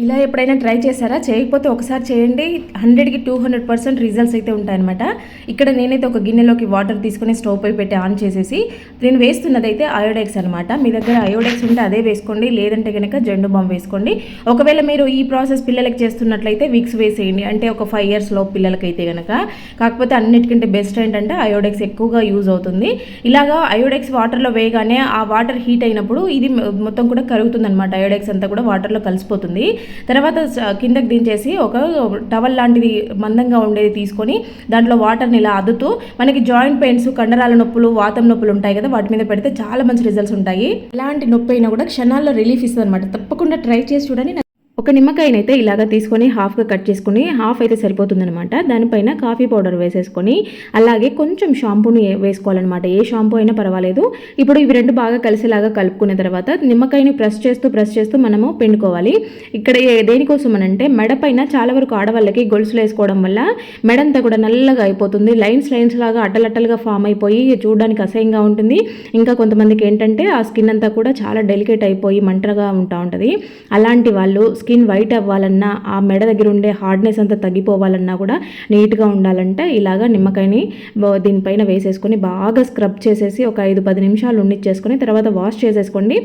ఇలా ఎప్పుడైనా ట్రై చేశారా? చేయకపోతే ఒకసారి చేయండి. హండ్రెడ్కి టూ హండ్రెడ్ పర్సెంట్ రిజల్ట్స్ అయితే ఉంటాయన్నమాట. ఇక్కడ నేనైతే ఒక గిన్నెలోకి వాటర్ తీసుకొని స్టవ్ పై పెట్టి ఆన్ చేసేసి నేను వేస్తున్నది అయితే అయోడెక్స్ అనమాట మీ దగ్గర అయోడెక్స్ ఉంటే అదే వేసుకోండి. లేదంటే కనుక జెండు బామ్ వేసుకోండి. ఒకవేళ మీరు ఈ ప్రాసెస్ పిల్లలకి చేస్తున్నట్లయితే విక్స్ వేసేయండి. అంటే ఒక ఫైవ్ ఇయర్స్లో పిల్లలకైతే కనుక కాకపోతే అన్నిటికంటే బెస్ట్ ఏంటంటే అయోడెక్స్ ఎక్కువగా యూజ్ అవుతుంది. ఇలాగా అయోడెక్స్ వాటర్లో వేయగానే ఆ వాటర్ హీట్ అయినప్పుడు ఇది మొత్తం కూడా కరుగుతుంది అనమాట అయోడెక్స్ అంతా కూడా వాటర్లో కలిసిపోతుంది. తర్వాత కిందకి దించేసి ఒక టవల్ లాంటిది మందంగా ఉండేది తీసుకొని దాంట్లో వాటర్ని ఇలా అద్దుతూ మనకి జాయింట్ పెయిన్స్ కండరాల నొప్పులు వాతం నొప్పులు ఉంటాయి కదా వాటి మీద పెడితే చాలా మంచి రిజల్ట్స్ ఉంటాయి. ఎలాంటి నొప్పి అయినా కూడా క్షణాల్లో రిలీఫ్ ఇస్తుంది అనమాట తప్పకుండా ట్రై చేసి చూడండి. ఒక నిమ్మకాయనైతే ఇలాగ తీసుకొని హాఫ్గా కట్ చేసుకొని హాఫ్ అయితే సరిపోతుందనమాట దానిపైన కాఫీ పౌడర్ వేసేసుకొని అలాగే కొంచెం షాంపూని వేసుకోవాలన్నమాట. ఏ షాంపూ అయినా పర్వాలేదు. ఇప్పుడు ఇవి రెండు బాగా కలిసేలాగా కలుపుకున్న తర్వాత నిమ్మకాయని ప్రెస్ చేస్తూ ప్రెస్ చేస్తూ మనము పిండుకోవాలి. ఇక్కడ దేనికోసం అని మెడ పైన చాలా వరకు ఆడవాళ్ళకి గొలుసులు వేసుకోవడం వల్ల మెడంతా కూడా నల్లగా అయిపోతుంది. లైన్స్ లైన్స్ లాగా అట్టలట్టలుగా ఫామ్ అయిపోయి చూడడానికి అసహ్యంగా ఉంటుంది. ఇంకా కొంతమందికి ఏంటంటే ఆ స్కిన్ అంతా కూడా చాలా డెలికేట్ అయిపోయి మంటగా ఉంటా ఉంటుంది. అలాంటి వాళ్ళు స్కిన్ స్కిన్ వైట్ అవ్వాలన్నా ఆ మెడ దగ్గర ఉండే హార్డ్నెస్ అంతా తగ్గిపోవాలన్నా కూడా నీట్గా ఉండాలంటే. ఇలాగా నిమ్మకాయని దీనిపైన వేసేసుకొని బాగా స్క్రబ్ చేసేసి ఒక ఐదు పది నిమిషాలు ఉండిచ్చేసుకొని తర్వాత వాష్ చేసేసుకోండి.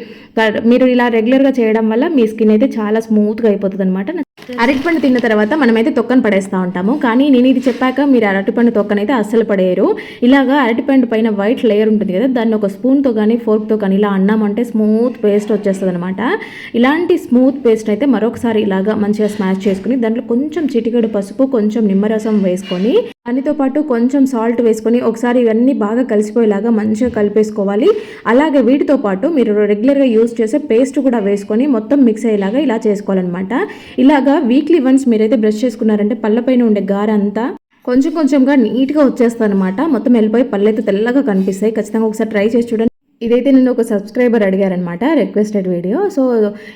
మీరు ఇలా రెగ్యులర్గా చేయడం వల్ల మీ స్కిన్ అయితే చాలా స్మూత్గా అయిపోతుంది అనమాట అరటిపండు తిన్న తర్వాత మనమైతే తొక్కను పడేస్తూ ఉంటాము. కానీ నేను ఇది చెప్పాక మీరు అరటిపండు తొక్కనైతే అస్సలు పడేయరు. ఇలాగా అరటిపండు పైన వైట్ లేయర్ ఉంటుంది కదా దాన్ని ఒక స్పూన్తో కానీ ఫోర్క్తో కానీ ఇలా అన్నామంటే స్మూత్ పేస్ట్ వచ్చేస్తుంది అనమాట ఇలాంటి స్మూత్ పేస్ట్ అయితే మరొకసారి ఇలాగా మంచిగా స్మాష్ చేసుకుని దాంట్లో కొంచెం చిటికెడు పసుపు కొంచెం నిమ్మరసం వేసుకొని దానితో పాటు కొంచెం సాల్ట్ వేసుకొని ఒకసారి ఇవన్నీ బాగా కలిసిపోయేలాగా మంచిగా కలిపేసుకోవాలి. అలాగే వీటితో పాటు మీరు రెగ్యులర్గా యూస్ చేసే పేస్ట్ కూడా వేసుకొని మొత్తం మిక్స్ అయ్యేలాగా ఇలా చేసుకోవాలన్నమాట. ఇలాగా వీక్లీ వన్స్ మీరైతే బ్రష్ చేసుకున్నారంటే పళ్ళపైన ఉండే గార అంతా కొంచెం కొంచెంగా నీట్గా వచ్చేస్తుంది మొత్తం వెళ్ళిపోయి పళ్ళు అయితే తెల్లగా కనిపిస్తాయి. ఖచ్చితంగా ఒకసారి ట్రై చేసి చూడండి. ఇదైతే నేను ఒక సబ్స్క్రైబర్ అడిగారనమాట రిక్వెస్టెడ్ వీడియో సో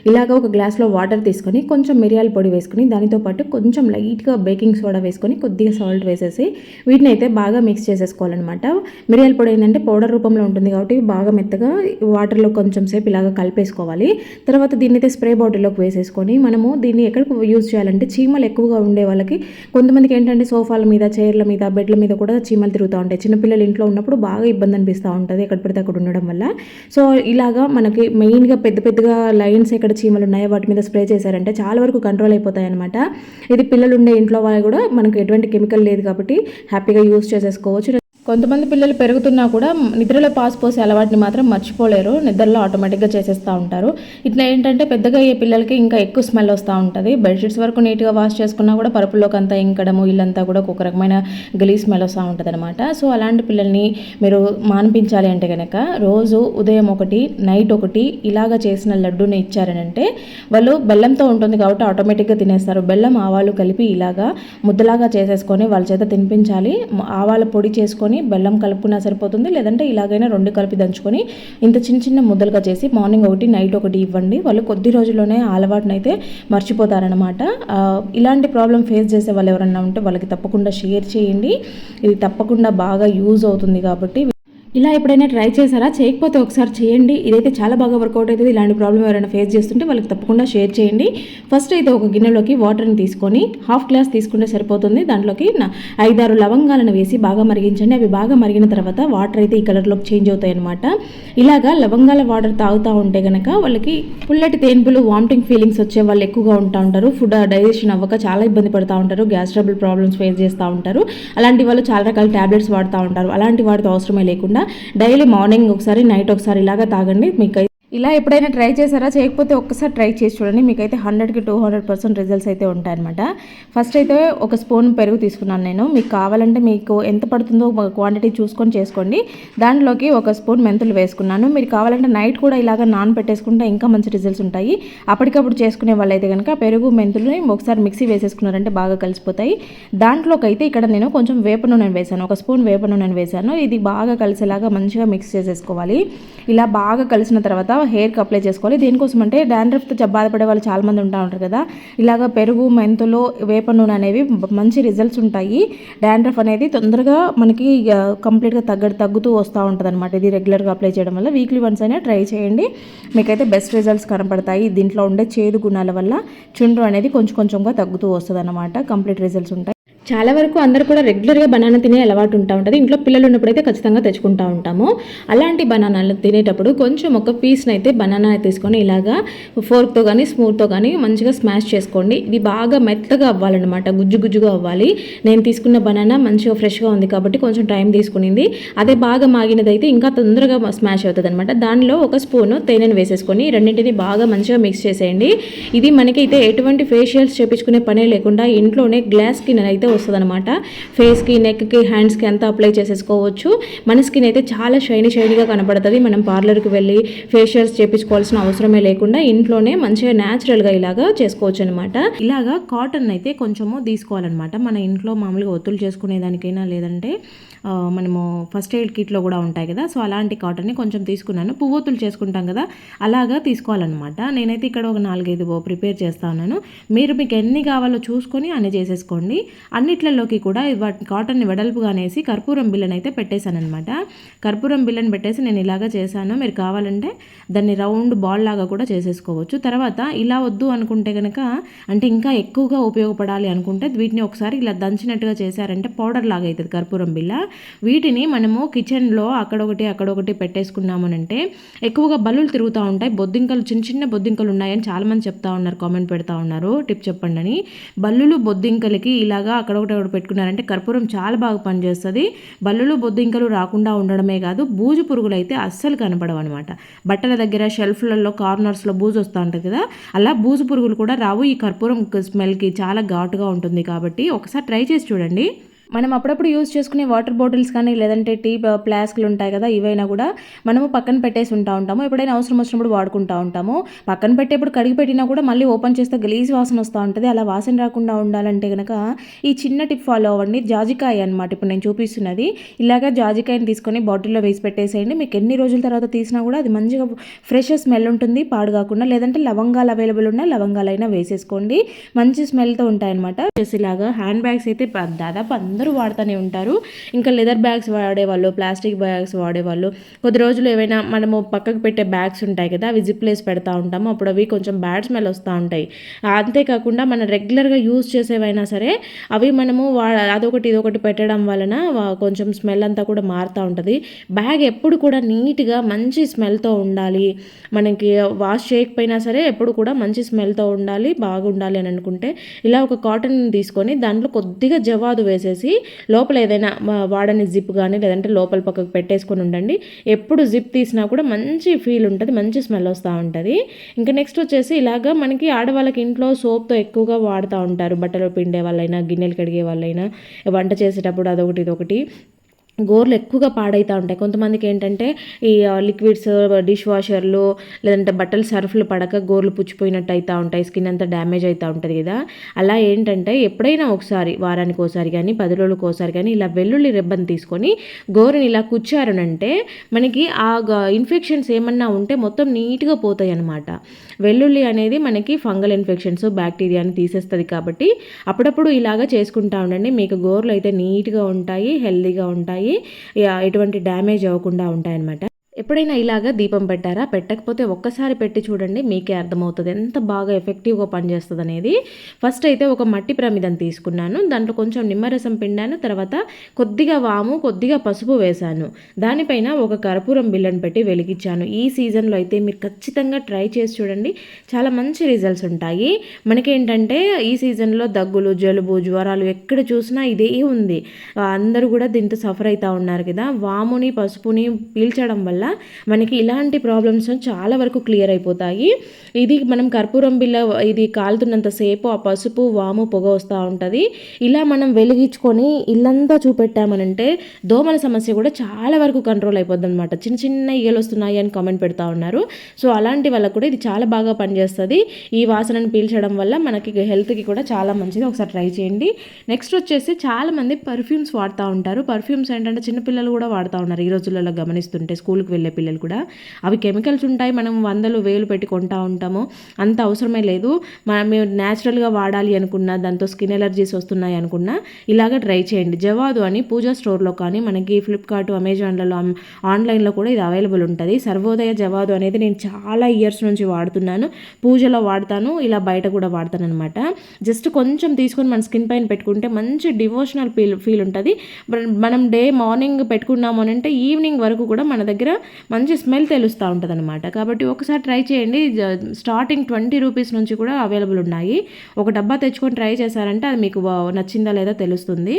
ఇలాగ ఒక గ్లాస్లో వాటర్ తీసుకొని కొంచెం మిరియాల పొడి వేసుకొని దానితో పాటు కొంచెం లైట్గా బేకింగ్ సోడా వేసుకొని కొద్దిగా సాల్ట్ వేసేసి వీటిని అయితే బాగా మిక్స్ చేసేసుకోవాలన్నమాట మిరియాల పొడి ఏంటంటే పౌడర్ రూపంలో ఉంటుంది కాబట్టి బాగా మెత్తగా వాటర్లో కొంచెం సేపు ఇలాగ కలిపేసుకోవాలి. తర్వాత దీన్ని అయితే స్ప్రే బాటిల్లోకి వేసేసుకొని మనము దీన్ని ఎక్కడికి యూజ్ చేయాలంటే చీమలు ఎక్కువగా ఉండే వాళ్ళకి కొంతమందికి ఏంటంటే సోఫాల మీద చైర్ల మీద బెడ్ల మీద కూడా చీమలు తిరుగుతూ ఉంటాయి. చిన్నపిల్లలు ఇంట్లో ఉన్నప్పుడు బాగా ఇబ్బంది అనిపిస్తూ ఉంటుంది ఎక్కడ పడితే అక్కడ ఉండడం వల్ల. సో ఇలాగా మనకి మెయిన్గా పెద్ద పెద్దగా లైన్స్ ఎక్కడ చీమలు ఉన్నాయో వాటి మీద స్ప్రే చేశారంటే చాలా వరకు కంట్రోల్ అయిపోతాయి అనమాట ఇది పిల్లలు ఉండే ఇంట్లో వాళ్ళు కూడా మనకు ఎటువంటి కెమికల్ లేదు కాబట్టి హ్యాపీగా యూస్ చేసేసుకోవచ్చు. కొంతమంది పిల్లలు పెరుగుతున్నా కూడా నిద్రలో పాస్ పోసే అలవాటుని మాత్రం మర్చిపోలేరు. నిద్రలో ఆటోమేటిక్గా చేసేస్తూ ఉంటారు. ఇట్లా ఏంటంటే పెద్దగా అయ్యే పిల్లలకి ఇంకా ఎక్కువ స్మెల్ వస్తూ ఉంటుంది. బెడ్షీట్స్ వరకు నీట్గా వాష్ చేసుకున్నా కూడా పరుపులోకి అంతా ఇంకడము ఇల్లంతా కూడా ఒక రకమైన గలీ స్మెల్ వస్తూ ఉంటుంది అనమాట సో అలాంటి పిల్లల్ని మీరు మాన్పించాలి అంటే కనుక రోజు ఉదయం ఒకటి నైట్ ఒకటి ఇలాగ చేసిన లడ్డూని ఇచ్చారనంటే వాళ్ళు బెల్లంతో ఉంటుంది కాబట్టి ఆటోమేటిక్గా తినేస్తారు. బెల్లం ఆవాలు కలిపి ఇలాగా ముద్దలాగా చేసేసుకొని వాళ్ళ చేత తినిపించాలి. ఆవాల పొడి చేసుకొని బెల్లం కలుపుకున్నా సరిపోతుంది లేదంటే ఇలాగైనా రెండు కలిపి దంచుకొని ఇంత చిన్న చిన్న ముద్దలుగా చేసి మార్నింగ్ ఒకటి నైట్ ఒకటి ఇవ్వండి. వాళ్ళు కొద్ది రోజుల్లోనే అలవాటునైతే మర్చిపోతారనమాట ఇలాంటి ప్రాబ్లం ఫేస్ చేసే వాళ్ళు ఎవరన్నా ఉంటే వాళ్ళకి తప్పకుండా షేర్ చేయండి. ఇది తప్పకుండా బాగా యూజ్ అవుతుంది కాబట్టి ఇలా ఎప్పుడైనా ట్రై చేశారా? చేయకపోతే ఒకసారి చేయండి. ఇదైతే చాలా బాగా వర్కౌట్ అవుతుంది. ఇలాంటి ప్రాబ్లం ఎవరైనా ఫేస్ చేస్తుంటే వాళ్ళకి తప్పకుండా షేర్ చేయండి. ఫస్ట్ అయితే ఒక గిన్నెలోకి వాటర్ని తీసుకొని హాఫ్ గ్లాస్ తీసుకుంటే సరిపోతుంది. దాంట్లోకి ఐదారు లవంగాలను వేసి బాగా మరిగించండి. అవి బాగా మరిగిన తర్వాత వాటర్ అయితే ఈ కలర్లోకి చేంజ్ అవుతాయి అనమాట ఇలాగా లవంగాల వాటర్ తాగుతూ ఉంటే కనుక వాళ్ళకి పుల్లటి తేన్పులు వామిటింగ్ ఫీలింగ్స్ వచ్చే వాళ్ళు ఎక్కువగా ఉంటా ఉంటారు. ఫుడ్ డైజెషన్ అవ్వక చాలా ఇబ్బంది పడుతూ ఉంటారు. గ్యాస్ ట్రబుల్ ప్రాబ్లమ్స్ ఫేస్ చేస్తూ ఉంటారు. అలాంటి వాళ్ళు చాలా రకాల ట్యాబ్లెట్స్ వాడుతూ ఉంటారు. అలాంటి వాటితో అవసరమే లేకుండా డైలీ మార్నింగ్ ఒకసారి నైట్ ఒకసారి ఇలాగా తాగండి. మీకు ఇలా ఎప్పుడైనా ట్రై చేశారా? చేయకపోతే ఒక్కసారి ట్రై చేసి చూడండి. మీకైతే హండ్రెడ్కి టూ హండ్రెడ్ పర్సెంట్ రిజల్ట్స్ అయితే ఉంటాయన్నమాట. ఫస్ట్ అయితే ఒక స్పూన్ పెరుగు తీసుకున్నాను నేను. మీకు కావాలంటే మీకు ఎంత పడుతుందో క్వాంటిటీ చూసుకొని చేసుకోండి. దాంట్లోకి ఒక స్పూన్ మెంతులు వేసుకున్నాను. మీరు కావాలంటే నైట్ కూడా ఇలాగ నానబెట్టేసుకుంటే ఇంకా మంచి రిజల్ట్స్ ఉంటాయి. అప్పటికప్పుడు చేసుకునే వాళ్ళైతే కనుక పెరుగు మెంతులు ఒకసారి మిక్సీ వేసేసుకున్నారంటే బాగా కలిసిపోతాయి. దాంట్లోకి అయితే ఇక్కడ నేను కొంచెం వేప నూనె వేసాను ఒక స్పూన్ వేప నూనె వేసాను ఇది బాగా కలిసేలాగా మంచిగా మిక్స్ చేసేసుకోవాలి. ఇలా బాగా కలిసిన తర్వాత హెయిర్కి అప్లై చేసుకోవాలి. దేనికోసం అంటే డాండ్రఫ్తో బాధపడే వాళ్ళు చాలా మంది ఉంటా ఉంటారు కదా. ఇలాగ పెరుగు మెంతులు వేప నూనె అనేవి మంచి రిజల్ట్స్ ఉంటాయి. డాండ్రఫ్ అనేది తొందరగా మనకి కంప్లీట్గా తగ్గ తగ్గుతూ వస్తూ ఉంటుంది అనమాట ఇది రెగ్యులర్గా అప్లై చేయడం వల్ల. వీక్లీ వన్స్ అయినా ట్రై చేయండి. మీకైతే బెస్ట్ రిజల్ట్స్ కనపడతాయి. దీంట్లో ఉండే చేదు గుణాల వల్ల చుండ్రు అనేది కొంచెం కొంచెంగా తగ్గుతూ వస్తుంది అనమాట కంప్లీట్ రిజల్ట్స్ ఉంటాయి. చాలా వరకు అందరూ కూడా రెగ్యులర్గా బనానా తినే అలవాటు ఉంటా ఉంటుంది. ఇంట్లో పిల్లలు ఉన్నప్పుడైతే ఖచ్చితంగా తెచ్చుకుంటా ఉంటాము. అలాంటి బనానాలు తినేటప్పుడు కొంచెం ఒక పీస్ని అయితే బనానా తీసుకొని ఇలాగా ఫోర్క్తో కానీ స్మూత్తో కానీ మంచిగా స్మాష్ చేసుకోండి. ఇది బాగా మెత్తగా అవ్వాలన్నమాట. గుజ్జు గుజ్జుగా అవ్వాలి. నేను తీసుకున్న బనానా మంచిగా ఫ్రెష్గా ఉంది కాబట్టి కొంచెం టైం తీసుకునింది. అదే బాగా మాగినదైతే ఇంకా తొందరగా స్మాష్ అవుతుంది అనమాట దానిలో ఒక స్పూను తేనెను వేసేసుకొని రెండింటిని బాగా మంచిగా మిక్స్ చేసేయండి. ఇది మనకైతే ఎటువంటి ఫేషియల్స్ చేపించుకునే పనే లేకుండా ఇంట్లోనే గ్లాస్ స్కిన్ అయితే వస్తుంది అనమాట ఫేస్కి నెక్కి హ్యాండ్స్కి అంతా అప్లై చేసేసుకోవచ్చు. మన స్కిన్ అయితే చాలా షైనీ షైనీగా కనపడుతుంది మనం పార్లర్కి వెళ్ళి ఫేషియల్స్ చేపించుకోవాల్సిన అవసరమే లేకుండా ఇంట్లోనే మంచిగా న్యాచురల్గా ఇలాగా చేసుకోవచ్చు అనమాట ఇలాగా కాటన్ అయితే కొంచెము తీసుకోవాలన్నమాట. మన ఇంట్లో మామూలుగా ఒత్తులు చేసుకునేదానికైనా లేదంటే మనము ఫస్ట్ ఎయిడ్ కిట్లో కూడా ఉంటాయి కదా. సో అలాంటి కాటన్ని కొంచెం తీసుకున్నాను. పువ్వొత్తులు చేసుకుంటాం కదా. అలాగా తీసుకోవాలన్నమాట. నేనైతే ఇక్కడ ఒక నాలుగైదు ప్రిపేర్ చేస్తా ఉన్నాను. మీరు మీకు ఎన్ని కావాలో చూసుకొని అన్ని చేసేసుకోండి. అన్నిట్లలోకి కూడా కాటన్ని వెడల్పుగా అనేసి కర్పూరం బిల్లని అయితే పెట్టేశాను అనమాట కర్పూరం బిల్లని పెట్టేసి నేను ఇలాగా చేశాను. మీరు కావాలంటే దాన్ని రౌండ్ బాల్ లాగా కూడా చేసేసుకోవచ్చు. తర్వాత ఇలా వద్దు అనుకుంటే కనుక అంటే ఇంకా ఎక్కువగా ఉపయోగపడాలి అనుకుంటే వీటిని ఒకసారి ఇలా దంచినట్టుగా చేశారంటే పౌడర్ లాగా అవుతుంది కర్పూరం బిల్ల వీటిని మనము కిచెన్లో అక్కడొకటి అక్కడొకటి పెట్టేసుకున్నామనంటే ఎక్కువగా బల్లులు తిరుగుతూ ఉంటాయి. బొద్దింకలు చిన్న చిన్న బొద్దింకలు ఉన్నాయని చాలామంది చెప్తా ఉన్నారు కామెంట్ పెడతా ఉన్నారు. టిప్ చెప్పండి అని. బల్లులు బొద్దింకలకి ఇలాగా అక్కడొకటి ఒకటి పెట్టుకున్నారంటే కర్పూరం చాలా బాగా పనిచేస్తుంది. బల్లులు బొద్దింకలు రాకుండా ఉండడమే కాదు బూజు పురుగులు అయితే అస్సలు కనపడవు అనమాట బట్టల దగ్గర షెల్ఫ్లలో కార్నర్స్లో బూజు వస్తూ ఉంటుంది కదా అలా బూజు పురుగులు కూడా రావు. ఈ కర్పూరం స్మెల్కి చాలా ఘాటుగా ఉంటుంది కాబట్టి ఒకసారి ట్రై చేసి చూడండి. మనం అప్పుడప్పుడు యూజ్ చేసుకునే వాటర్ బాటిల్స్ కానీ లేదంటే టీ ప్లాస్కులు uh, ఉంటాయి కదా ఇవైనా కూడా మనము పక్కన పెట్టేసి ఉంటా ఉంటాము. ఎప్పుడైనా అవసరం వచ్చినప్పుడు వాడుకుంటా ఉంటాము. పక్కన పెట్టేప్పుడు కడిగి పెట్టినా కూడా మళ్ళీ ఓపెన్ చేస్తే గలీజ్ వాసన వస్తూ ఉంటుంది. అలా వాసన రాకుండా ఉండాలంటే కనుక ఈ చిన్న టిప్ ఫాలో అవ్వండి. జాజికాయ అనమాట ఇప్పుడు నేను చూపిస్తున్నది. ఇలాగా జాజికాయని తీసుకొని బాటిల్లో వేసి పెట్టేసేయండి. మీకు ఎన్ని రోజుల తర్వాత తీసినా కూడా అది మంచిగా ఫ్రెష్ స్మెల్ ఉంటుంది పాడు కాకుండా. లేదంటే లవంగాలు అవైలబుల్ ఉన్నా లవంగాలైనా వేసేసుకోండి. మంచి స్మెల్తో ఉంటాయన్నమాట. చేసి ఇలాగా హ్యాండ్ బ్యాగ్స్ అయితే దాదాపు అందరూ వాడుతూనే ఉంటారు. ఇంకా లెదర్ బ్యాగ్స్ వాడేవాళ్ళు ప్లాస్టిక్ బ్యాగ్స్ వాడేవాళ్ళు. కొద్ది రోజులు ఏవైనా మనము పక్కకు పెట్టే బ్యాగ్స్ ఉంటాయి కదా అవి జిప్ లేసి పెడతా ఉంటాము. అప్పుడు అవి కొంచెం బ్యాడ్ స్మెల్ వస్తూ ఉంటాయి. అంతేకాకుండా మనం రెగ్యులర్గా యూజ్ చేసేవైనా సరే అవి మనము వా అదొకటి ఇదొకటి పెట్టడం వలన కొంచెం స్మెల్ అంతా కూడా మారుతూ ఉంటుంది. బ్యాగ్ ఎప్పుడు కూడా నీట్గా మంచి స్మెల్తో ఉండాలి. మనకి వాష్ చేయకపోయినా సరే ఎప్పుడు కూడా మంచి స్మెల్తో ఉండాలి బాగుండాలి అని అనుకుంటే ఇలా ఒక కాటన్ తీసుకొని దాంట్లో కొద్దిగా జవాదు వేసేసి లోపల ఏదైనా వాడని జిప్ కానీ లేదంటే లోపల పక్కకు పెట్టేసుకొని ఉండండి. ఎప్పుడు జిప్ తీసినా కూడా మంచి ఫీల్ ఉంటుంది మంచి స్మెల్ వస్తూ ఉంటుంది. ఇంకా నెక్స్ట్ వచ్చేసి ఇలాగా మనకి ఆడవాళ్ళకి ఇంట్లో సోప్తో ఎక్కువగా వాడుతూ ఉంటారు. బట్టలు పిండే వాళ్ళైనా గిన్నెలు కడిగే వాళ్ళైనా వంట చేసేటప్పుడు అదొకటి ఇదొకటి. గోర్లు ఎక్కువగా పాడైతూ ఉంటాయి. కొంతమందికి ఏంటంటే ఈ లిక్విడ్స్ డిష్ వాషర్లు లేదంటే బట్టలు సర్ఫ్లు పడక గోర్లు పుచ్చిపోయినట్టు అవుతూ ఉంటాయి. స్కిన్ అంతా డ్యామేజ్ అవుతూ ఉంటుంది కదా. అలా ఏంటంటే ఎప్పుడైనా ఒకసారి వారానికి ఒకసారి కానీ పది రోజులకు ఒకసారి కానీ ఇలా వెల్లుల్లి రెబ్బను తీసుకొని గోరుని ఇలా కుచ్చారనంటే మనకి ఆ ఇన్ఫెక్షన్స్ ఏమన్నా ఉంటే మొత్తం నీట్గా పోతాయి అన్నమాట వెల్లుల్లి అనేది మనకి ఫంగల్ ఇన్ఫెక్షన్స్ బ్యాక్టీరియాని తీసేస్తుంది కాబట్టి అప్పుడప్పుడు ఇలాగా చేసుకుంటా ఉండండి. మీకు గోర్లు అయితే నీట్గా ఉంటాయి హెల్దీగా ఉంటాయి. ఎటువంటి డ్యామేజ్ అవ్వకుండా ఉంటాయన్నమాట. ఎప్పుడైనా ఇలాగా దీపం పెట్టారా? పెట్టకపోతే ఒక్కసారి పెట్టి చూడండి మీకే అర్థమవుతుంది. ఎంత బాగా ఎఫెక్టివ్గా పనిచేస్తుంది అనేది ఫస్ట్ అయితే ఒక మట్టి ప్రమిదం తీసుకున్నాను. దాంట్లో కొంచెం నిమ్మరసం పిండాను. తర్వాత కొద్దిగా వాము కొద్దిగా పసుపు వేశాను. దానిపైన ఒక కర్పూరం బిల్లను పెట్టి వెలిగించాను. ఈ సీజన్లో అయితే మీరు ఖచ్చితంగా ట్రై చేసి చూడండి. చాలా మంచి రిజల్ట్స్ ఉంటాయి. మనకేంటంటే ఈ సీజన్లో దగ్గులు జలుబు జ్వరాలు ఎక్కడ చూసినా ఇదే ఉంది. అందరూ కూడా దీంతో సఫర్ అవుతూ ఉన్నారు కదా. వాముని పసుపుని పీల్చడం వల్ల మనకి ఇలాంటి ప్రాబ్లమ్స్ చాలా వరకు క్లియర్ అయిపోతాయి. ఇది మనం కర్పూరం బిల్ల ఇది కాలుతున్నంతసేపు ఆ పసుపు వాము పొగ వస్తూ ఉంటుంది. ఇలా మనం వెలిగించుకొని ఇల్లంతా చూపెట్టామనంటే దోమల సమస్య కూడా చాలా వరకు కంట్రోల్ అయిపోద్ది అనమాట చిన్న చిన్న ఈగలు వస్తున్నాయి అని కామెంట్ పెడతా ఉన్నారు. సో అలాంటి వాళ్ళకు కూడా ఇది చాలా బాగా పనిచేస్తుంది. ఈ వాసనను పీల్చడం వల్ల మనకి హెల్త్కి కూడా చాలా మంచిది. ఒకసారి ట్రై చేయండి. నెక్స్ట్ వచ్చేసి చాలామంది పర్ఫ్యూమ్స్ వాడుతూ ఉంటారు. పర్ఫ్యూమ్స్ ఏంటంటే చిన్నపిల్లలు కూడా వాడుతూ ఉన్నారు ఈ రోజులలో గమనిస్తుంటే స్కూల్కి స్కూల్కి వెళ్ళే పిల్లలు కూడా. అవి కెమికల్స్ ఉంటాయి మనం వందలు వేలు పెట్టి కొంటా ఉంటాము. అంత అవసరమే లేదు. మనం మేము న్యాచురల్గా వాడాలి అనుకున్నా దాంతో స్కిన్ ఎలర్జీస్ వస్తున్నాయి అనుకున్నా ఇలాగ ట్రై చేయండి. జవాదు అని పూజా స్టోర్లో కానీ మనకి ఫ్లిప్కార్ట్ అమెజాన్లలో ఆన్లైన్లో కూడా ఇది అవైలబుల్ ఉంటుంది. సర్వోదయ జవాదు అనేది నేను చాలా ఇయర్స్ నుంచి వాడుతున్నాను. పూజలో వాడతాను ఇలా బయట కూడా వాడతాను అనమాట జస్ట్ కొంచెం తీసుకొని మన స్కిన్ పైన పెట్టుకుంటే మంచి డివోషనల్ ఫీల్ ఫీల్ ఉంటుంది. మనం డే మార్నింగ్ పెట్టుకున్నాము అని అంటే ఈవినింగ్ వరకు కూడా మన దగ్గర మంచి స్మెల్ తెలుస్తూ ఉంటుంది అనమాట కాబట్టి ఒకసారి ట్రై చేయండి. స్టార్టింగ్ ట్వంటీ రూపీస్ నుంచి కూడా అవైలబుల్ ఉన్నాయి. ఒక డబ్బా తెచ్చుకొని ట్రై చేశారంటే అది మీకు నచ్చిందా లేదా తెలుస్తుంది.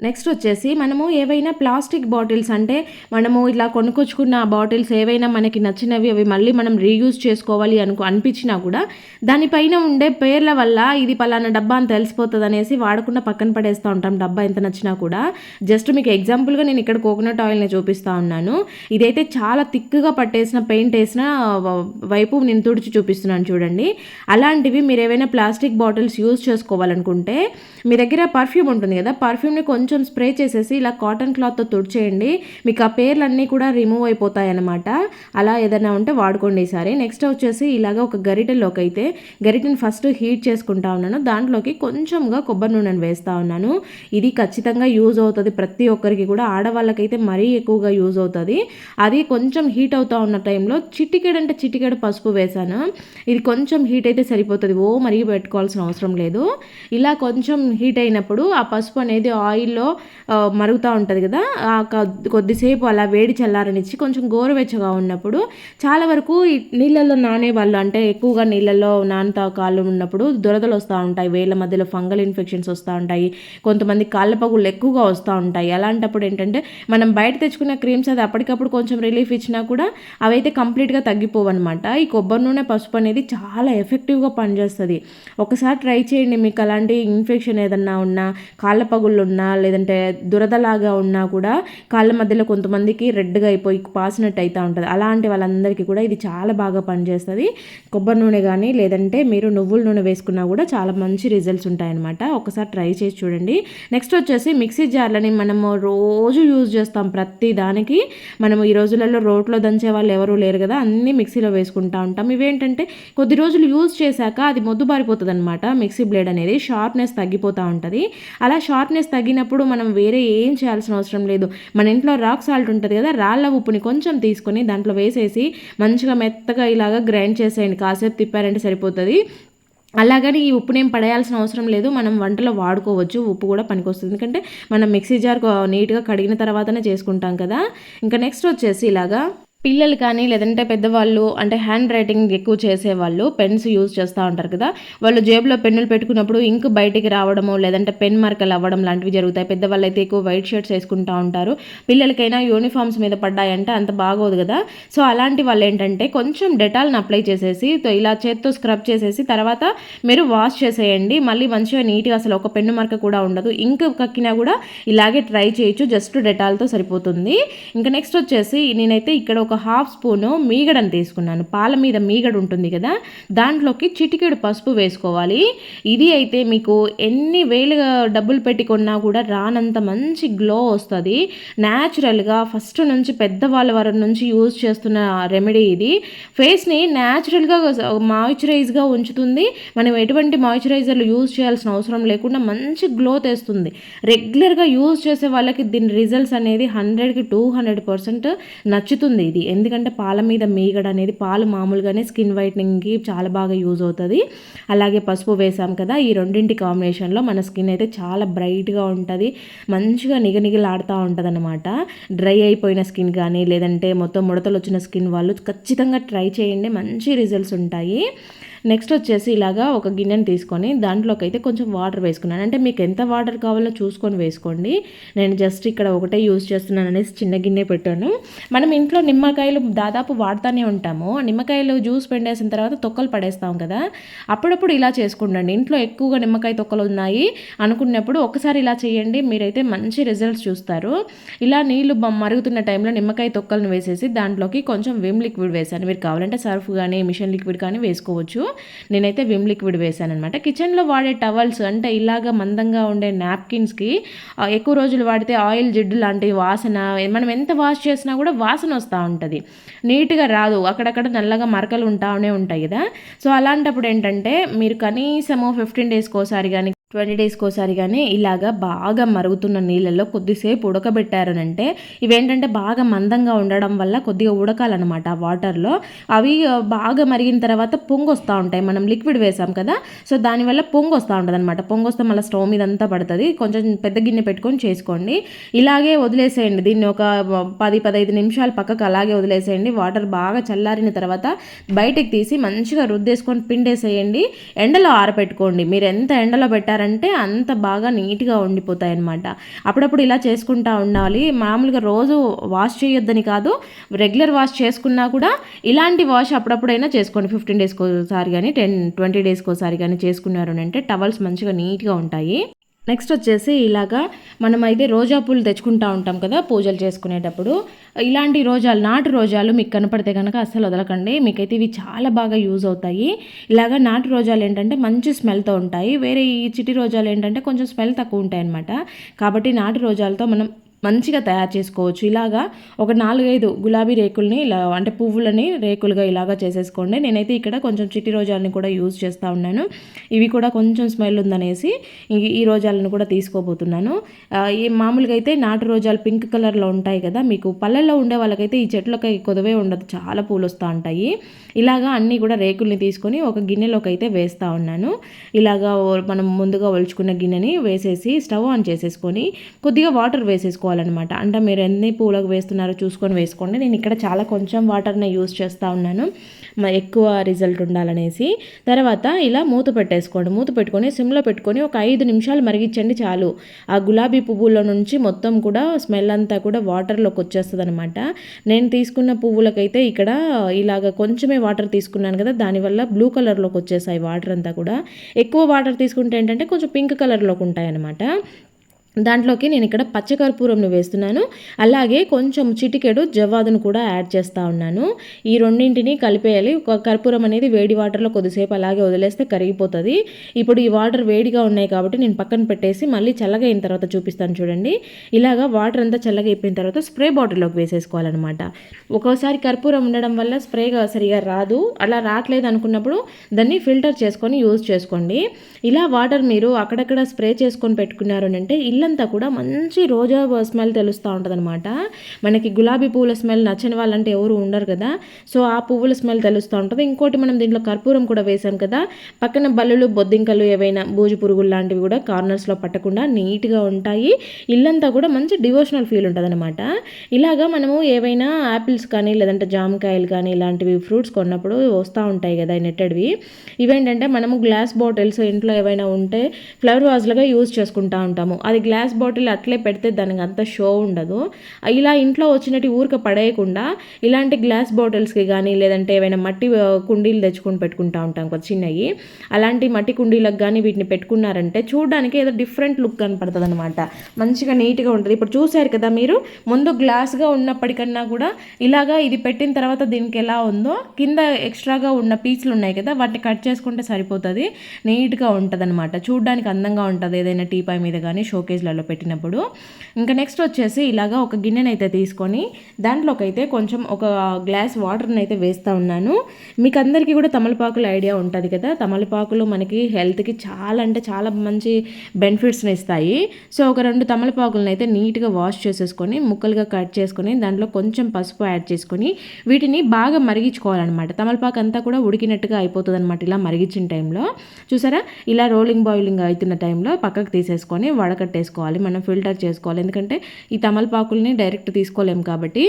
నెక్స్ట్ వచ్చేసి మనము ఏవైనా ప్లాస్టిక్ బాటిల్స్ అంటే మనము ఇట్లా కొనుక్కొచ్చుకున్న బాటిల్స్ ఏవైనా మనకి నచ్చినవి అవి మళ్ళీ మనం రీయూజ్ చేసుకోవాలి అనుకు అనిపించినా కూడా దానిపైన ఉండే పేర్ల వల్ల ఇది పలానా డబ్బా అని తెలిసిపోతుంది అనేసి వాడకుండా పక్కన పడేస్తూ ఉంటాం డబ్బా ఎంత నచ్చినా కూడా. జస్ట్ మీకు ఎగ్జాంపుల్గా నేను ఇక్కడ కోకోనట్ ఆయిల్ని చూపిస్తూ ఉన్నాను. ఇదైతే చాలా థిక్గా పట్టేసిన పెయింట్ వేసిన వైపు నేను తుడిచి చూపిస్తున్నాను చూడండి. అలాంటివి మీరు ఏవైనా ప్లాస్టిక్ బాటిల్స్ యూజ్ చేసుకోవాలనుకుంటే మీ దగ్గర పర్ఫ్యూమ్ ఉంటుంది కదా పర్ఫ్యూమ్ని కొంచెం కొంచెం స్ప్రే చేసేసి ఇలా కాటన్ క్లాత్తో తుడిచేయండి. మీకు ఆ పేర్లన్నీ కూడా రిమూవ్ అయిపోతాయి అనమాట అలా ఏదైనా ఉంటే వాడుకోండి ఈసారి. నెక్స్ట్ వచ్చేసి ఇలాగ ఒక గరిటెలోకి అయితే గరిటెని ఫస్ట్ హీట్ చేసుకుంటా ఉన్నాను. దాంట్లోకి కొంచెంగా కొబ్బరి నూనెను వేస్తూ ఉన్నాను. ఇది ఖచ్చితంగా యూజ్ అవుతుంది. ప్రతి ఒక్కరికి కూడా ఆడవాళ్ళకైతే మరీ ఎక్కువగా యూజ్ అవుతుంది. అది కొంచెం హీట్ అవుతూ ఉన్న టైంలో చిటికెడు అంటే చిటికెడు పసుపు వేసాను ఇది కొంచెం హీట్ అయితే సరిపోతుంది. ఓ మరీ పెట్టుకోవాల్సిన అవసరం లేదు. ఇలా కొంచెం హీట్ అయినప్పుడు ఆ పసుపు అనేది ఆయిల్ ఆయిల్లో నీళ్ళలో మరుగుతూ ఉంటుంది కదా కొద్దిసేపు అలా వేడి చల్లారనిచ్చి కొంచెం గోరువెచ్చగా ఉన్నప్పుడు చాలా వరకు నీళ్ళల్లో నానే వాళ్ళు అంటే ఎక్కువగా నీళ్ళల్లో నానుతా కాళ్ళు ఉన్నప్పుడు దురదలు వస్తూ ఉంటాయి వేళ్ళ మధ్యలో ఫంగల్ ఇన్ఫెక్షన్స్ వస్తూ ఉంటాయి కొంతమంది కాళ్ళ పగుళ్ళు ఎక్కువగా వస్తూ ఉంటాయి. అలాంటప్పుడు ఏంటంటే మనం బయట తెచ్చుకున్న క్రీమ్స్ అది అప్పటికప్పుడు కొంచెం రిలీఫ్ ఇచ్చినా కూడా అవైతే కంప్లీట్గా తగ్గిపోవు అనమాట ఈ కొబ్బరి నూనె పసుపు అనేది చాలా ఎఫెక్టివ్గా పనిచేస్తుంది. ఒకసారి ట్రై చేయండి మీకు అలాంటి ఇన్ఫెక్షన్ ఏదన్నా ఉన్నా కాళ్ళ పగుళ్ళు ఉన్నా లేదంటే దురదలాగా ఉన్నా కూడా కాళ్ళ మధ్యలో కొంతమందికి రెడ్గా అయిపోయి పాసినట్టు అవుతూ ఉంటుంది. అలాంటి వాళ్ళందరికీ కూడా ఇది చాలా బాగా పనిచేస్తుంది. కొబ్బరి నూనె కానీ లేదంటే మీరు నువ్వుల నూనె వేసుకున్నా కూడా చాలా మంచి రిజల్ట్స్ ఉంటాయన్నమాట. ఒకసారి ట్రై చేసి చూడండి. నెక్స్ట్ వచ్చేసి మిక్సీ జార్లని మనము రోజు యూజ్ చేస్తాం ప్రతి దానికి. మనము ఈ రోజులలో రోట్లో దంచే వాళ్ళు ఎవరు లేరు కదా అన్నీ మిక్సీలో వేసుకుంటా ఉంటాం. ఇవేంటంటే కొద్ది రోజులు యూజ్ చేశాక అది మొద్దుబారిపోతుంది అనమాట మిక్సీ బ్లేడ్ అనేది షార్ప్నెస్ తగ్గిపోతూ ఉంటుంది. అలా షార్ప్నెస్ తగ్గినప్పుడు అప్పుడు మనం వేరే ఏం చేయాల్సిన అవసరం లేదు. మన ఇంట్లో రాక్ సాల్ట్ ఉంటుంది కదా రాళ్ళ ఉప్పుని కొంచెం తీసుకొని దాంట్లో వేసేసి మంచిగా మెత్తగా ఇలాగా గ్రైండ్ చేసేయండి. కాసేపు తిప్పారంటే సరిపోతుంది. అలాగని ఈ ఉప్పునేం పడేయాల్సిన అవసరం లేదు. మనం వంటలో వాడుకోవచ్చు. ఉప్పు కూడా పనికొస్తుంది. ఎందుకంటే మనం మిక్సీ జార్ నీట్గా కడిగిన తర్వాతనే చేసుకుంటాం కదా. ఇంకా నెక్స్ట్ వచ్చేసి ఇలాగా పిల్లలు కానీ లేదంటే పెద్దవాళ్ళు అంటే హ్యాండ్ రైటింగ్ ఎక్కువ చేసేవాళ్ళు పెన్స్ యూజ్ చేస్తూ ఉంటారు కదా. వాళ్ళు జేబులో పెన్నులు పెట్టుకున్నప్పుడు ఇంక్ బయటికి రావడము లేదంటే పెన్ మార్కలు అవ్వడం లాంటివి జరుగుతాయి. పెద్దవాళ్ళు అయితే ఎక్కువ వైట్ షర్ట్స్ వేసుకుంటూ ఉంటారు. పిల్లలకైనా యూనిఫామ్స్ మీద పడ్డాయంటే అంత బాగోదు కదా. సో అలాంటి వాళ్ళు ఏంటంటే కొంచెం డెటాల్ని అప్లై చేసేసి ఇలా చేత్తో స్క్రబ్ చేసేసి తర్వాత మీరు వాష్ చేసేయండి. మళ్ళీ మంచిగా నీట్గా అసలు ఒక పెన్ను మార్క కూడా ఉండదు. ఇంక్ కక్కినా కూడా ఇలాగే ట్రై చేయొచ్చు. జస్ట్ డెటాల్తో సరిపోతుంది. ఇంకా నెక్స్ట్ వచ్చేసి నేనైతే ఇక్కడ ఒక ఒక హాఫ్ స్పూను మీగడని తీసుకున్నాను. పాల మీద మీగడ ఉంటుంది కదా దాంట్లోకి చిటికెడు పసుపు వేసుకోవాలి. ఇది అయితే మీకు ఎన్ని వేలుగా డబ్బులు పెట్టుకున్నా కూడా రానంత మంచి గ్లో వస్తుంది. న్యాచురల్గా ఫస్ట్ నుంచి పెద్దవాళ్ళ వరం నుంచి యూజ్ చేస్తున్న రెమెడీ ఇది. ఫేస్ని న్యాచురల్గా మాయిశ్చరైజ్గా ఉంచుతుంది. మనం ఎటువంటి మాయిశ్చరైజర్లు యూజ్ చేయాల్సిన అవసరం లేకుండా మంచి గ్లో తెస్తుంది. రెగ్యులర్గా యూజ్ చేసే వాళ్ళకి దీని రిజల్ట్స్ అనేది హండ్రెడ్కి టూ హండ్రెడ్ పర్సెంట్ నచ్చుతుంది ఇది. ఎందుకంటే పాల మీద మీగడ అనేది పాలు మామూలుగానే స్కిన్ వైట్నింగ్కి చాలా బాగా యూజ్ అవుతుంది. అలాగే పసుపు వేసాం కదా ఈ రెండింటి కాంబినేషన్లో మన స్కిన్ అయితే చాలా బ్రైట్గా ఉంటుంది. మంచిగా నిగనిగలాడుతూ ఉంటుంది అనమాట డ్రై అయిపోయిన స్కిన్ కానీ లేదంటే మొత్తం ముడతలు వచ్చిన స్కిన్ వాళ్ళు ఖచ్చితంగా ట్రై చేయండి. మంచి రిజల్ట్స్ ఉంటాయి. నెక్స్ట్ వచ్చేసి ఇలాగా ఒక గిన్నెని తీసుకొని దాంట్లోకి అయితే కొంచెం వాటర్ వేసుకున్నాను. అంటే మీకు ఎంత వాటర్ కావాలో చూసుకొని వేసుకోండి. నేను జస్ట్ ఇక్కడ ఒకటే యూజ్ చేస్తున్నాను అనేసి చిన్న గిన్నె పెట్టాను. మనం ఇంట్లో నిమ్మకాయలు దాదాపు వాడుతూనే ఉంటాము. నిమ్మకాయలు జ్యూస్ పెండేసిన తర్వాత తొక్కలు పడేస్తాం కదా. అప్పుడప్పుడు ఇలా చేసుకుండండి. ఇంట్లో ఎక్కువగా నిమ్మకాయ తొక్కలు ఉన్నాయి అనుకున్నప్పుడు ఒకసారి ఇలా చేయండి. మీరైతే మంచి రిజల్ట్స్ చూస్తారు. ఇలా నీళ్ళు మరుగుతున్న టైంలో నిమ్మకాయ తొక్కలను వేసేసి దాంట్లోకి కొంచెం విమ్ లిక్విడ్ వేసాను మీరు కావాలంటే సర్ఫ్ కానీ మిషన్ లిక్విడ్ కానీ వేసుకోవచ్చు. నేనైతే విమ్ లిక్విడ్ వేశాను అనమాట కిచెన్లో వాడే టవల్స్ అంటే ఇలాగ మందంగా ఉండే నాప్కిన్స్కి ఎక్కువ రోజులు వాడితే ఆయిల్ జిడ్డు లాంటి వాసన మనం ఎంత వాష్ చేసినా కూడా వాసన వస్తూ ఉంటుంది. నీట్గా రాదు. అక్కడక్కడ నల్లగా మరకలు ఉంటానే ఉంటాయి కదా. సో అలాంటప్పుడు ఏంటంటే మీరు కనీసము ఫిఫ్టీన్ డేస్కి ఒకసారి కానీ ట్వంటీ డేస్కి ఒకసారిగానే ఇలాగా బాగా మరుగుతున్న నీళ్ళల్లో కొద్దిసేపు ఉడకబెట్టారనంటే ఇవేంటంటే బాగా మందంగా ఉండడం వల్ల కొద్దిగా ఉడకాలన్నమాట ఆ వాటర్లో. అవి బాగా మరిగిన తర్వాత పొంగొస్తూ ఉంటాయి. మనం లిక్విడ్ వేసాం కదా సో దానివల్ల పొంగొస్తూ ఉంటుంది అనమాట పొంగొస్తే మళ్ళీ స్టవ్ మీద అంతా పడుతుంది. కొంచెం పెద్ద గిన్నె పెట్టుకొని చేసుకోండి. ఇలాగే వదిలేసేయండి. దీన్ని ఒక పది పదహైదు నిమిషాలు పక్కకు అలాగే వదిలేసేయండి. వాటర్ బాగా చల్లారిన తర్వాత బయటకు తీసి మంచిగా రుద్దేసుకొని పిండేసేయండి. ఎండలో ఆరబెట్టుకోండి మీరు ఎంత ఎండలో పెట్టారంటే అంత బాగా నీట్గా ఉండిపోతాయి అనమాట అప్పుడప్పుడు ఇలా చేసుకుంటా ఉండాలి. మామూలుగా రోజు వాష్ చేయొద్దని కాదు రెగ్యులర్ వాష్ చేసుకున్నా కూడా ఇలాంటి వాష్ అప్పుడప్పుడైనా చేసుకోండి. ఫిఫ్టీన్ డేస్కి ఒకసారి కానీ టెన్ ట్వంటీ డేస్కి ఒకసారి కానీ చేసుకున్నారు అంటే టవల్స్ మంచిగా నీట్గా ఉంటాయి. నెక్స్ట్ వచ్చేసి ఇలాగా మనమైతే రోజా పూలు తెచ్చుకుంటా ఉంటాం కదా పూజలు చేసుకునేటప్పుడు. ఇలాంటి రోజాలు నాటు రోజాలు మీకు కనపడితే కనుక అస్సలు వదలకండి. మీకైతే ఇవి చాలా బాగా యూజ్ అవుతాయి. ఇలాగా నాటు రోజాలు ఏంటంటే మంచి స్మెల్తో ఉంటాయి. వేరే ఈ చిటి రోజాలు ఏంటంటే కొంచెం స్మెల్ తక్కువ ఉంటాయి అన్నమాట కాబట్టి నాటు రోజాలతో మనం మంచిగా తయారు చేసుకోవచ్చు. ఇలాగా ఒక నాలుగైదు గులాబీ రేకుల్ని ఇలా అంటే పువ్వులని రేకులుగా ఇలాగా చేసేసుకోండి. నేనైతే ఇక్కడ కొంచెం చిట్టి రోజాలని కూడా యూజ్ చేస్తూ ఉన్నాను. ఇవి కూడా కొంచెం స్మెల్ ఉందనేసి ఈ- రోజాలను కూడా తీసుకోబోతున్నాను. ఈ మామూలుగా అయితే నాటు రోజాలు పింక్ కలర్లో ఉంటాయి కదా మీకు పల్లెల్లో ఉండే వాళ్ళకైతే ఈ చెట్లకి కొదవే ఉండదు. చాలా పూలు వస్తూ ఉంటాయి. ఇలాగా అన్నీ కూడా రేకుల్ని తీసుకొని ఒక గిన్నెలోకి అయితే వేస్తూ ఉన్నాను. ఇలాగా మనం ముందుగా ఒలుచుకున్న గిన్నెని వేసేసి స్టవ్ ఆన్ చేసేసుకొని కొద్దిగా వాటర్ వేసుకోవాలన్నమాట అంటే మీరు ఎన్ని పూలకు వేస్తున్నారో చూసుకొని వేసుకోండి. నేను ఇక్కడ చాలా కొంచెం వాటర్నే యూస్ చేస్తూ ఉన్నాను. ఎక్కువ రిజల్ట్ ఉండాలనేసి. తర్వాత ఇలా మూత పెట్టేసుకోండి. మూత పెట్టుకొని సిమ్లో పెట్టుకొని ఒక ఐదు నిమిషాలు మరిగించండి చాలు. ఆ గులాబీ పువ్వుల నుంచి మొత్తం కూడా స్మెల్ అంతా కూడా వాటర్లోకి వచ్చేస్తుంది అనమాట నేను తీసుకున్న పువ్వులకైతే ఇక్కడ ఇలాగ కొంచెమే వాటర్ తీసుకున్నాను కదా దానివల్ల బ్లూ కలర్లోకి వచ్చేసాయి వాటర్ అంతా కూడా. ఎక్కువ వాటర్ తీసుకుంటే ఏంటంటే కొంచెం పింక్ కలర్లోకి ఉంటాయి అనమాట దాంట్లోకి నేను ఇక్కడ పచ్చకర్పూరంను వేస్తున్నాను. అలాగే కొంచెం చిటికెడు జవ్వాదును కూడా యాడ్ చేస్తూ ఉన్నాను. ఈ రెండింటిని కలిపేయాలి. ఒక కర్పూరం అనేది వేడి వాటర్లో కొద్దిసేపు అలాగే వదిలేస్తే కరిగిపోతుంది. ఇప్పుడు ఈ వాటర్ వేడిగా ఉన్నాయి కాబట్టి నేను పక్కన పెట్టేసి మళ్ళీ చల్లగా అయిన తర్వాత చూపిస్తాను చూడండి. ఇలాగా వాటర్ అంతా చల్లగా అయిపోయిన తర్వాత స్ప్రే బాటిల్లోకి వేసేసుకోవాలన్నమాట. ఒక్కోసారి కర్పూరం ఉండడం వల్ల స్ప్రేగా సరిగా రాదు. అలా రావట్లేదు అనుకున్నప్పుడు దాన్ని ఫిల్టర్ చేసుకొని యూజ్ చేసుకోండి. ఇలా వాటర్ మీరు అక్కడక్కడ స్ప్రే చేసుకొని పెట్టుకున్నారు అంటే ఇల్లు ఇల్లంతా కూడా మంచి రోజా స్మెల్ తెలుస్తూ ఉంటుందన్నమాట. మనకి గులాబీ పువ్వుల స్మెల్ నచ్చని వాళ్ళంటే ఎవరు ఉండరు కదా. సో ఆ పువ్వుల స్మెల్ తెలుస్తూ ఉంటుంది. ఇంకోటి మనం దీంట్లో కర్పూరం కూడా వేసాం కదా. పక్కన బల్లులు బొద్దింకలు ఏవైనా బూజు పురుగులు లాంటివి కూడా కార్నర్స్లో పట్టకుండా నీట్గా ఉంటాయి. ఇల్లంతా కూడా మంచి డివోషనల్ ఫీల్ ఉంటుందన్నమాట. ఇలాగా మనము ఏవైనా యాపిల్స్ కానీ లేదంటే జామకాయలు కానీ ఇలాంటివి ఫ్రూట్స్ కొన్నప్పుడు వస్తూ ఉంటాయి కదా నెట్టడివి. ఇవేంటంటే మనము గ్లాస్ బాటిల్స్ ఇంట్లో ఏవైనా ఉంటే ఫ్లవర్ వాజ్లుగా యూజ్ చేసుకుంటా ఉంటాము. అది గ్లాస్ బాటిల్ అట్లే పెడితే దానికి అంత షో ఉండదు. ఇలా ఇంట్లో వచ్చినట్టు ఊరిక పడేయకుండా ఇలాంటి గ్లాస్ బాటిల్స్కి కానీ లేదంటే ఏవైనా మట్టి కుండీలు తెచ్చుకొని పెట్టుకుంటా ఉంటాం కదా చిన్నవి. అలాంటి మట్టి కుండీలకు కానీ వీటిని పెట్టుకున్నారంటే చూడడానికి ఏదో డిఫరెంట్ లుక్ కనపడుతుంది అనమాట మంచిగా నీట్గా ఉంటుంది. ఇప్పుడు చూశారు కదా మీరు ముందు గ్లాస్గా ఉన్నప్పటికన్నా కూడా ఇలాగా ఇది పెట్టిన తర్వాత దీనికి ఎలా ఉందో కింద ఎక్స్ట్రాగా ఉన్న పీసులు ఉన్నాయి కదా వాటిని కట్ చేసుకుంటే సరిపోతుంది. నీట్గా ఉంటుంది అనమాట చూడడానికి అందంగా ఉంటుంది. ఏదైనా టీపాయ్ మీద కానీ షోకేజ్లలో పెట్టినప్పుడు. ఇంకా నెక్స్ట్ వచ్చేసి ఇలాగా ఒక గిన్నెనైతే తీసుకొని దాంట్లోకి అయితే కొంచెం ఒక గ్లాస్ వాటర్ని అయితే వేస్తూ ఉన్నాను. మీకు అందరికీ కూడా తమలపాకుల ఐడియా ఉంటుంది కదా? తమలపాకులు మనకి హెల్త్కి చాలా అంటే చాలా మంచి బెనిఫిట్స్ని ఇస్తాయి. సో ఒక రెండు తమలపాకులను అయితే నీట్గా వాష్ చేసేసుకొని ముక్కలుగా కట్ చేసుకొని దాంట్లో కొంచెం పసుపు యాడ్ చేసుకొని వీటిని బాగా మరిగించుకోవాలన్నమాట. తమలపాకు అంతా కూడా ఉడికినట్టుగా అయిపోతుంది అనమాట ఇలా మరిగించిన టైంలో చూసారా? ఇలా రోలింగ్ బాయిలింగ్ అవుతున్న టైంలో పక్కకు తీసేసుకొని చేసుకోవాలి మనం ఫిల్టర్ చేసుకోవాలి. ఎందుకంటే ఈ తమలపాకుల్ని డైరెక్ట్ తీసుకోలేం కాబట్టి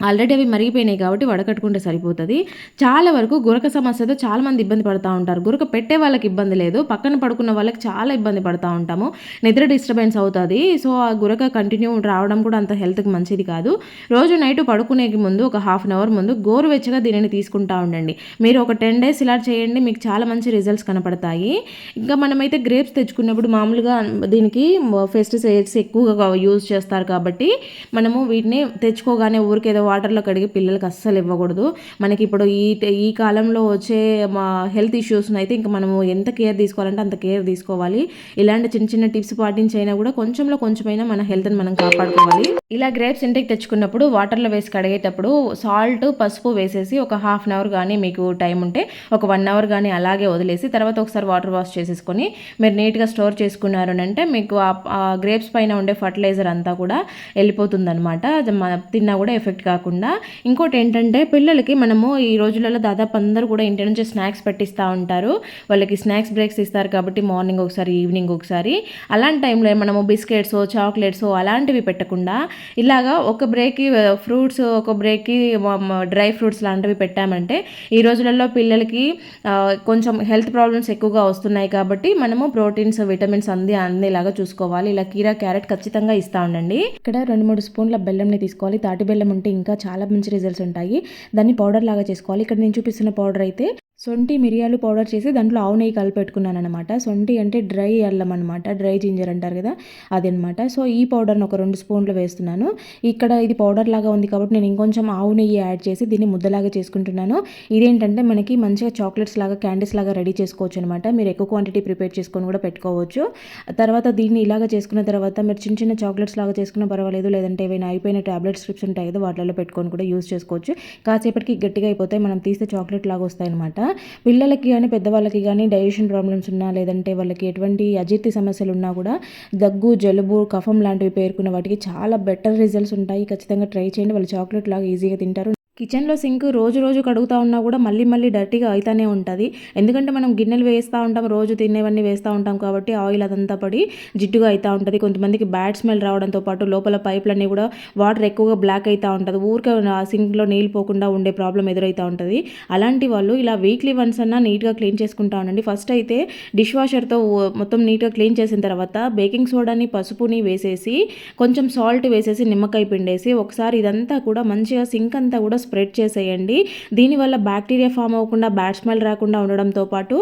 ఆల్రెడీ అవి మరిగిపోయినాయి కాబట్టి వడకట్టుకుంటే సరిపోతుంది. చాలా వరకు గురక సమస్యతో చాలామంది ఇబ్బంది పడుతూ ఉంటారు. గురక పెట్టే వాళ్ళకి ఇబ్బంది లేదు. పక్కన పడుకున్న వాళ్ళకి చాలా ఇబ్బంది పడుతూ ఉంటాము. నిద్ర డిస్టర్బెన్స్ అవుతుంది. సో ఆ గురక కంటిన్యూ రావడం కూడా అంత హెల్త్కి మంచిది కాదు. రోజు నైట్ పడుకునే ముందు ఒక హాఫ్ అన్ అవర్ ముందు గోరువెచ్చగా దీనిని తీసుకుంటా ఉండండి. మీరు ఒక టెన్ డేస్ ఇలా చేయండి మీకు చాలా మంచి రిజల్ట్స్ కనపడతాయి. ఇంకా మనమైతే గ్రేప్స్ తెచ్చుకున్నప్పుడు మామూలుగా దీనికి పెస్టిసైడ్స్ ఎక్కువగా యూజ్ చేస్తారు కాబట్టి మనము వీటిని తెచ్చుకోగానే ఊరికేదో వాటర్లో కడిగి పిల్లలకి అస్సలు ఇవ్వకూడదు. మనకి ఇప్పుడు ఈ ఈ కాలంలో వచ్చే మా హెల్త్ ఇష్యూస్ని అయితే ఇంకా మనము ఎంత కేర్ తీసుకోవాలంటే అంత కేర్ తీసుకోవాలి. ఇలాంటి చిన్న చిన్న టిప్స్ పాటించైనా కూడా కొంచెంలో కొంచెమైనా మన హెల్త్ని మనం కాపాడుకోవాలి. ఇలా గ్రేప్స్ ఇంటికి తెచ్చుకున్నప్పుడు వాటర్లో వేసి కడిగేటప్పుడు సాల్ట్ పసుపు వేసేసి ఒక హాఫ్ అన్ అవర్ కానీ మీకు టైం ఉంటే ఒక వన్ అవర్ కానీ అలాగే వదిలేసి తర్వాత ఒకసారి వాటర్ వాష్ చేసేసుకొని మీరు నీట్గా స్టోర్ చేసుకున్నారు అంటే మీకు ఆ గ్రేప్స్ పైన ఉండే ఫర్టిలైజర్ అంతా కూడా వెళ్ళిపోతుంది అనమాట తిన్నా కూడా ఎఫెక్ట్ కాకుండా కాకుండా ఇంకోటి ఏంటంటే పిల్లలకి మనము ఈ రోజులలో దాదాపు అందరూ కూడా ఇంటి నుంచి స్నాక్స్ పెట్టిస్తూ ఉంటారు. వాళ్ళకి స్నాక్స్ బ్రేక్స్ ఇస్తారు కాబట్టి మార్నింగ్ ఒకసారి ఈవినింగ్ ఒకసారి. అలాంటి టైంలో మనము బిస్కెట్స్ చాక్లెట్స్ అలాంటివి పెట్టకుండా ఇలాగా ఒక బ్రేక్కి ఫ్రూట్స్ ఒక బ్రేక్కి డ్రై ఫ్రూట్స్ లాంటివి పెట్టామంటే ఈ రోజులలో పిల్లలకి కొంచెం హెల్త్ ప్రాబ్లమ్స్ ఎక్కువగా వస్తున్నాయి కాబట్టి మనము ప్రోటీన్స్ విటమిన్స్ అంది అందేలాగా చూసుకోవాలి. ఇలా కీరా క్యారెట్ ఖచ్చితంగా ఇస్తా ఉండండి. ఇక్కడ రెండు మూడు స్పూన్ల బెల్లంని తీసుకోవాలి. తాటి బెల్లం ఉంటే ఇంకా చాలా మంచి రిజల్ట్స్ ఉంటాయి. దాన్ని పౌడర్ లాగా చేసుకోవాలి. ఇక్కడ నేను చూపిస్తున్న పౌడర్ అయితే సొంటి మిరియాలు పౌడర్ చేసి దాంట్లో ఆవు నెయ్యి కలిపెట్టుకున్నాను అనమాట సొంటి అంటే డ్రై అల్లం అనమాట డ్రై జింజర్ అంటారు కదా అదనమాట సో ఈ పౌడర్ని ఒక రెండు స్పూన్లు వేస్తున్నాను. ఇక్కడ ఇది పౌడర్ లాగా ఉంది కాబట్టి నేను ఇంకొంచెం ఆవు నెయ్యి యాడ్ చేసి దీన్ని ముద్దలాగా చేసుకుంటున్నాను. ఇదేంటంటే మనకి మంచిగా చాక్లెట్స్ లాగా క్యాండీస్ లాగా రెడీ చేసుకోవచ్చు అనమాట మీరు ఎక్కువ క్వాంటిటీ ప్రిపేర్ చేసుకొని కూడా పెట్టుకోవచ్చు. తర్వాత దీన్ని ఇలాగ చేసుకున్న తర్వాత మీరు చిన్న చిన్న చాక్లెట్స్ లాగా చేసుకున్న పర్వాలేదు. లేదంటే ఏవైనా అయిపోయిన ట్యాబ్లెట్ స్ట్రిప్స్ ఉంటాయి కదా వాటిలో పెట్టుకొని కూడా యూస్ చేసుకోవచ్చు. కాసేపటికి గట్టిగా అయిపోతాయి మనం తీస్తే చాక్లెట్ లాగా వస్తాయి అనమాట పిల్లలకి కానీ పెద్దవాళ్ళకి కానీ డైజెషన్ ప్రాబ్లమ్స్ ఉన్నా లేదంటే వాళ్ళకి ఎటువంటి అజీర్తి సమస్యలు ఉన్నా కూడా దగ్గు జలుబు కఫం లాంటివి పేర్కొన్న వాటికి చాలా బెటర్ రిజల్ట్స్ ఉంటాయి. ఖచ్చితంగా ట్రై చేయండి. వాళ్ళు చాక్లెట్ లాగా ఈజీగా తింటారు. కిచెన్లో సింక్ రోజు రోజు కడుగుతూ ఉన్నా కూడా మళ్ళీ మళ్ళీ డర్టీగా అవుతానే ఉంటుంది. ఎందుకంటే మనం గిన్నెలు వేస్తూ ఉంటాం రోజు తినేవన్నీ వేస్తూ ఉంటాం కాబట్టి ఆయిల్ అదంతా పడి జిడ్డుగా అవుతూ ఉంటుంది. కొంతమందికి బ్యాడ్ స్మెల్ రావడంతో పాటు లోపల పైపులన్నీ కూడా వాటర్ ఎక్కువగా బ్లాక్ అవుతూ ఉంటుంది. ఊరికే సింక్లో నీళ్ళు పోకుండా ఉండే ప్రాబ్లం ఎదురవుతూ ఉంటుంది. అలాంటి వాళ్ళు ఇలా వీక్లీ వన్స్ అన్నా నీట్గా క్లీన్ చేసుకుంటా ఉండండి. ఫస్ట్ అయితే డిష్ వాషర్తో మొత్తం నీట్గా క్లీన్ చేసిన తర్వాత బేకింగ్ సోడాని పసుపుని వేసేసి కొంచెం సాల్ట్ వేసేసి నిమ్మకాయ పిండేసి ఒకసారి ఇదంతా కూడా మంచిగా సింక్ అంతా కూడా స్ప్రెడ్ చేసేయండి. దీనివల్ల బ్యాక్టీరియా ఫామ్ అవ్వకుండా బ్యాడ్ స్మెల్ రాకుండా ఉండడంతో పాటు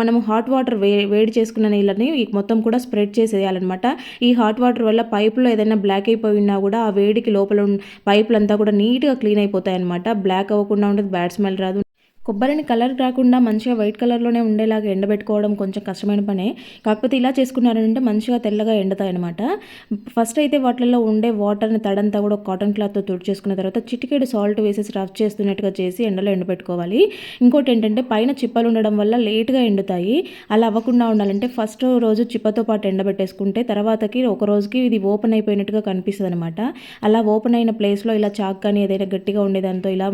మనం హాట్ వాటర్ వే వేడి చేసుకున్న నీళ్ళని మొత్తం కూడా స్ప్రెడ్ చేసేయాలన్నమాట. ఈ హాట్ వాటర్ వల్ల పైపులో ఏదైనా బ్లాక్ అయిపోయినా కూడా ఆ వేడికి లోపల పైపులంతా కూడా నీట్గా క్లీన్ అయిపోతాయి అనమాట బ్లాక్ అవ్వకుండా ఉండదు బ్యాడ్ స్మెల్ రాదు. కొబ్బరిని కలర్ రాకుండా మంచిగా వైట్ కలర్లోనే ఉండేలాగా ఎండబెట్టుకోవడం కొంచెం కష్టమైన పనే. కాకపోతే ఇలా చేసుకున్నారంటే మంచిగా తెల్లగా ఎండుతాయి అనమాట ఫస్ట్ అయితే వాటిల్లో ఉండే వాటర్ని తడంతా కూడా కాటన్ క్లాత్తో తుడిచేసుకున్న తర్వాత చిటికెడు సాల్ట్ వేసేసి రఫ్ చేస్తున్నట్టుగా చేసి ఎండలో ఎండబెట్టుకోవాలి. ఇంకోటి ఏంటంటే పైన చిప్పలు ఉండడం వల్ల లేట్గా ఎండుతాయి. అలా అవ్వకుండా ఉండాలంటే ఫస్ట్ రోజు చిప్పతో పాటు ఎండబెట్టేసుకుంటే తర్వాతకి ఒక రోజుకి ఇది ఓపెన్ అయిపోయినట్టుగా కనిపిస్తుంది అనమాట అలా ఓపెన్ అయిన ప్లేస్లో ఇలా చాక్ కానీ ఏదైనా గట్టిగా ఉండేదాంతో ఇలా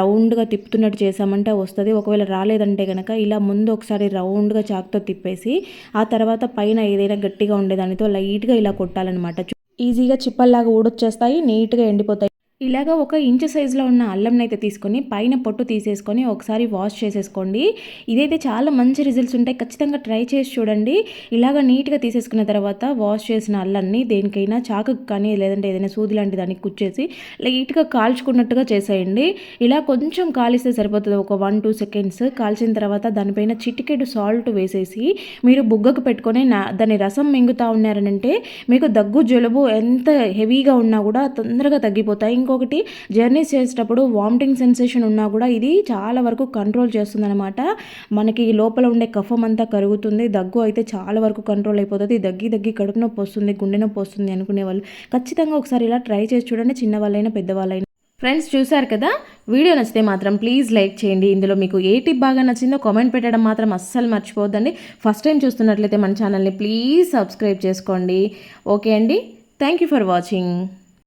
రౌండ్గా తిప్పుతున్నట్టు చేసామంటే వస్తుంది. ఒకవేళ రాలేదంటే కనుక ఇలా ముందు ఒకసారి రౌండ్గా చాక్తో తిప్పేసి ఆ తర్వాత పైన ఏదైనా గట్టిగా ఉండేదానితో లైట్గా ఇలా కొట్టాలన్నమాట. ఈజీగా చిప్పల్లాగా ఊడొచ్చేస్తాయి నీట్గా ఎండిపోతాయి. ఇలాగ ఒక ఇంచ్ సైజులో ఉన్న అల్లంని అయితే తీసుకొని పైన పొట్టు తీసేసుకొని ఒకసారి వాష్ చేసేసుకోండి. ఇదైతే చాలా మంచి రిజల్ట్స్ ఉంటాయి. ఖచ్చితంగా ట్రై చేసి చూడండి. ఇలాగ నీట్గా తీసేసుకున్న తర్వాత వాష్ చేసిన అల్లాన్ని దేనికైనా చాకు కానీ లేదంటే ఏదైనా సూది లాంటి దానికి కుచ్చేసి లైట్గా కాల్చుకున్నట్టుగా చేసేయండి. ఇలా కొంచెం కాలిస్తే సరిపోతుంది. ఒక వన్ టూ సెకండ్స్ కాల్చిన తర్వాత దానిపైన చిటికెడు సాల్ట్ వేసేసి మీరు బుగ్గకు పెట్టుకొని నా దాని రసం మింగుతూ ఉన్నారనంటే మీకు దగ్గు జలుబు ఎంత హెవీగా ఉన్నా కూడా తొందరగా తగ్గిపోతాయి. ఇంకొకటి జర్నీస్ చేసేటప్పుడు వామిటింగ్ సెన్సేషన్ ఉన్నా కూడా ఇది చాలా వరకు కంట్రోల్ చేస్తుందన్నమాట. మనకి లోపల ఉండే కఫం అంతా కరుగుతుంది దగ్గు అయితే చాలా వరకు కంట్రోల్ అయిపోతుంది. దగ్గి దగ్గి కడుపు నొప్పి వస్తుంది గుండె నొప్పి వస్తుంది అనుకునే వాళ్ళు ఖచ్చితంగా ఒకసారి ఇలా ట్రై చేసి చూడండి చిన్నవాళ్ళైనా పెద్దవాళ్ళైనా. ఫ్రెండ్స్ చూశారు కదా? వీడియో నచ్చితే మాత్రం ప్లీజ్ లైక్ చేయండి. ఇందులో మీకు ఏ టిప్ బాగా నచ్చిందో కామెంట్ పెట్టడం మాత్రం అస్సలు మర్చిపోద్దండి ఫస్ట్ టైం చూస్తున్నట్లయితే మన ఛానల్ని ప్లీజ్ సబ్స్క్రైబ్ చేసుకోండి. ఓకే అండి. Thank you for watching.